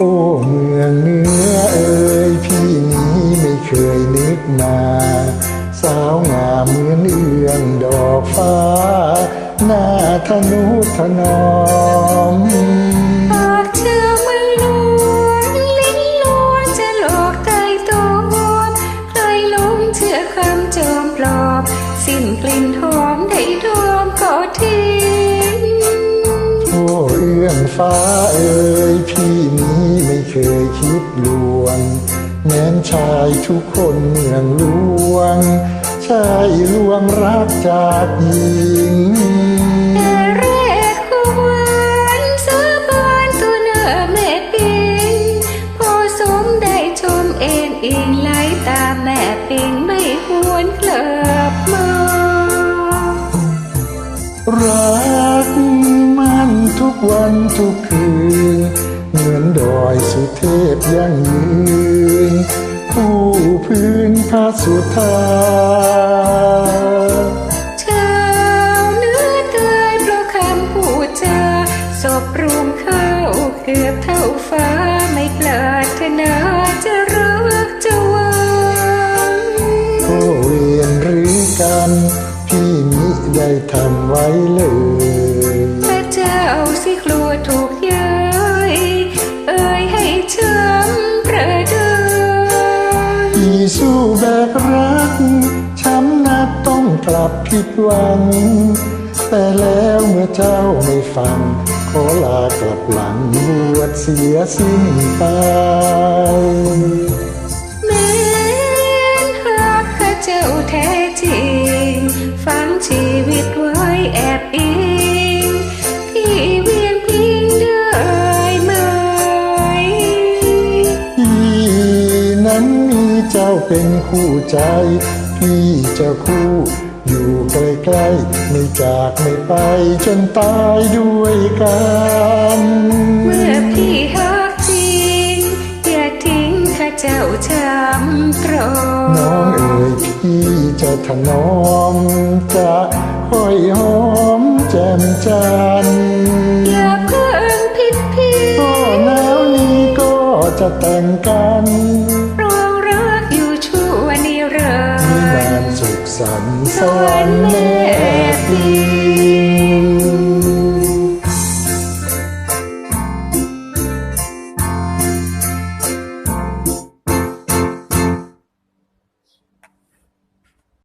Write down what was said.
โอ้เมืองเหนื้อเอ่ยพี่นี้ไม่เคยนึกมาสาวงามเหมือนเอื้องดอกฟ้า หน้าทะนุถนอม อ้เอื้องฟ้าเอ่ยพี่นี้ไม่เคยคิดลวงแม้นชายทุกคนเมืองลวง ชายลวงรักจากหญิงแต่แรกก็หวานสาบานตัวหน้าแม่ปิงพอสมได้ชมเอ็นอิงไหลตาแม่ปิงไม่หวนกลับ วันทุกคืน เหมือนดอยสุเทพยั่งยืนผู้พื้นพระสุธาชาวเนื้อเตยเพราะคำพูดจาศพรุมเข้าเกือบเท่าฟ้าไม่ปรารถนาจะรักจะหวังโอ้เวียนหรือกัน พี่มิได้ทำไว้เลย สิกลัวถูกย้ยเอ่ยให้ช้ำประเดิมพี่สู้แบกรัก ช้ำนักต้องกลับผิดหวัง แต่แล้วเมื่อเจ้าไม่ฟัง ขอลากลับหลังบวชเสียสิ้นไปแม้นหากข้าเจ้าแท้จริงฟังชีวิตไว้แอบอิง เจ้าเป็นคู่ใจ พี่จะคู่ อยู่ใกล้ๆไม่จากไม่ไป จนตายด้วยกัน เมื่อพี่ฮักจริง อย่าทิ้งข้าเจ้าช้ำตรอน้องเอ๋ยพี่จะถนอมจะคอยหอมแจ่มจันทร์อย่าเพิ่งผิดพี่ก็แล้วนี้ก็จะแต่งกัน รว